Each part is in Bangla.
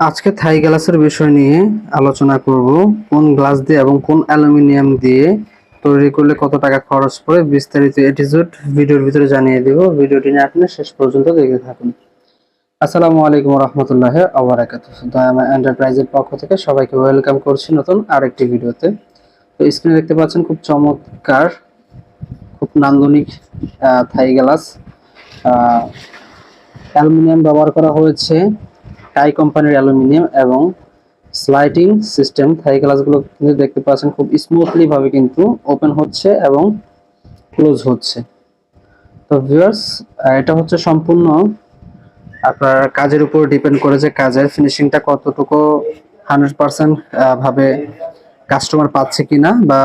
আজকে থাই গ্লাসের বিষয় নিয়ে আলোচনা করব। কোন গ্লাস দিয়ে এবং কোন অ্যালুমিনিয়াম দিয়ে তৈরি করলে কত টাকা খরচ পড়ে বিস্তারিত এটিজুড ভিডিওর ভিতরে জানিয়ে দিব। ভিডিওটি নিয়ে আপনি শেষ পর্যন্ত দেখে থাকুন। আসসালামু আলাইকুম রহমতুল্লাহ আবরাকাত দয়ামা এন্টারপ্রাইজের পক্ষ থেকে সবাইকে ওয়েলকাম করছি নতুন আরেকটি ভিডিওতে। তো স্ক্রিনে দেখতে পাচ্ছেন খুব চমৎকার, খুব নান্দনিক থাই গ্লাস। অ্যালুমিনিয়াম ব্যবহার করা হয়েছে। টাই কোম্পানির অ্যালুমিনিয়াম এবং স্লাইডিং সিস্টেম। থাই গ্লাসগুলো কিন্তু দেখতে পাচ্ছেন খুব স্মুথলি ভাবে কিন্তু ওপেন হচ্ছে এবং ক্লোজ হচ্ছে। তো ভিউয়ার্স এটা হচ্ছে সম্পূর্ণ আপনার কাজের উপর ডিপেন্ড করে যে কাজের ফিনিশিংটা কতটুকু হান্ড্রেড পার্সেন্ট ভাবে কাস্টমার পাচ্ছে কিনা বা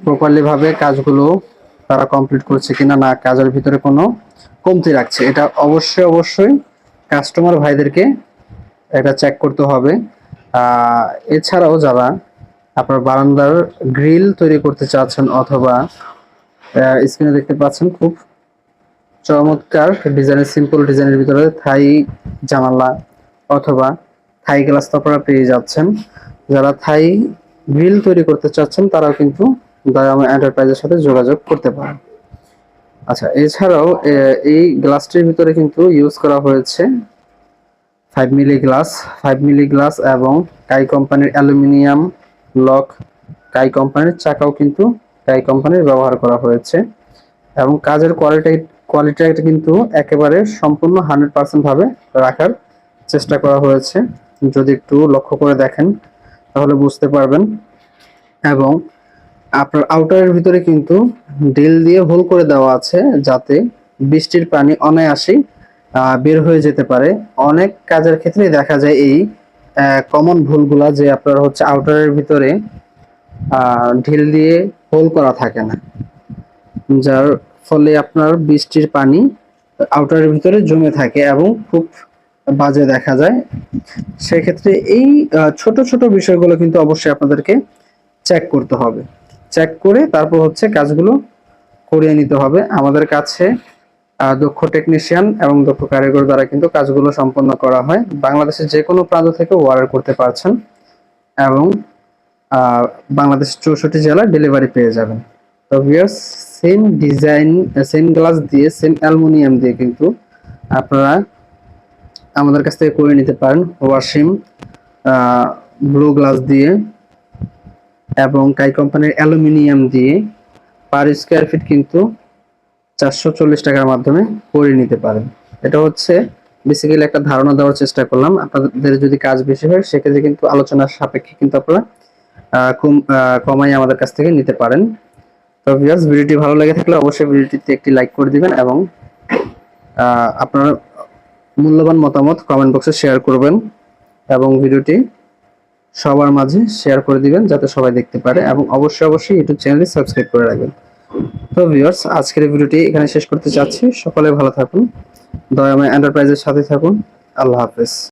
প্রপারলি ভাবে কাজগুলো তারা কমপ্লিট করছে কিনা না কাজের ভিতরে কোনো কমতি রাখছে। এটা অবশ্যই অবশ্যই কাস্টমার ভাইদেরকে এটা চেক করতে হবে। এছাড়াও যারা আপনার বারান্দার গ্রিল তৈরি করতে চাচ্ছেন অথবা স্ক্রিনে দেখতে পাচ্ছেন খুব চমৎকার ডিজাইনের সিম্পল ডিজাইনের ভিতরে থাই জানালা অথবা থাই গ্লাস তো আপনারা পেয়ে যাচ্ছেন। যারা থাই গ্রিল তৈরি করতে চাচ্ছেন, তারাও কিন্তু দয়াময় এন্টারপ্রাইজের সাথে যোগাযোগ করতে পারেন। আচ্ছা এছাড়াও এই গ্লাসটির ভিতরে কিন্তু ইউজ করা হয়েছে five mil glass five mil glass এবং কাই কোম্পানির অ্যালুমিনিয়াম লক কাই কোম্পানির চাকাও কিন্তু কাই কোম্পানির ব্যবহার করা হয়েছে এবং কাজের কোয়ালিটি কোয়ালিটিটা কিন্তু একেবারে সম্পূর্ণ হান্ড্রেড পার্সেন্ট ভাবে রাখার চেষ্টা করা হয়েছে। যদি একটু লক্ষ্য করে দেখেন, তাহলে বুঝতে পারবেন। এবং আপনার আউটারের ভিতরে কিন্তু ড্রিল দিয়ে হোল করে দেওয়া আছে যাতে বৃষ্টির পানি অনায়াসেই বের হয়ে যেতে পারে। অনেক কাজের ক্ষেত্রে দেখা যায় এই কমন ভুলগুলা যে আপনার হচ্ছে আউটারের ভিতরে ঢিল দিয়ে হোল করা থাকে না। যার ফলে আপনার বৃষ্টির পানি আউটারের ভিতরে জমে থাকে এবং খুব বাজে দেখা যায়। সেক্ষেত্রে এই ছোট ছোট বিষয়গুলো কিন্তু অবশ্যই আপনাদেরকে চেক করতে হবে। চেক করে তারপর হচ্ছে কাজগুলো করিয়ে নিতে হবে। আমাদের কাছে দক্ষ টেকনিশিয়ান এবং দক্ষ কারিগর দ্বারা কিন্তু কাজগুলো সম্পন্ন করা হয়। বাংলাদেশের যে কোনো প্রান্ত থেকে অর্ডার করতে পারছেন এবং আহ, বাংলাদেশের চৌষট্টি জেলায় ডেলিভারি পেয়ে যাবেন। তো viewers same design same glass দিয়ে সেম অ্যালুমিনিয়াম দিয়ে কিন্তু আপনারা আমাদের কাছ থেকে করে নিতে পারেন। ওয়াশিম ব্লু গ্লাস দিয়ে এবং কাই কোম্পানির অ্যালুমিনিয়াম দিয়ে। পার স্কোয়ার ফিট কিন্তু চারশো চল্লিশ টাকার মাধ্যমে করে নিতে পারেন। এটা হচ্ছে বেসিক্যালি একটা ধারণা দেওয়ার চেষ্টা করলাম। আপনাদের যদি কাজ বেশি হয়, সেক্ষেত্রে কিন্তু আলোচনার সাপেক্ষে কিন্তু আপনারা কমাই আমাদের কাছ থেকে নিতে পারেন। তো ভিউয়ার্স ভিডিওটি ভালো লেগে থাকলে অবশ্যই ভিডিওটিতে একটি লাইক করে দিবেন এবং আপনার মূল্যবান মতামত কমেন্ট বক্সে শেয়ার করবেন এবং ভিডিওটি সবার মাঝে শেয়ার করে দিবেন যাতে সবাই দেখতে পারে এবং অবশ্যই অবশ্যই ইউটিউব চ্যানেলটি সাবস্ক্রাইব করে রাখবেন। তো ভিউয়ার্স আজকের ভিডিওটি এখানে শেষ করতে চাচ্ছি। সকলে ভালো থাকুন। দয়াময় এন্টারপ্রাইজের সাথে থাকুন। আল্লাহ হাফেজ।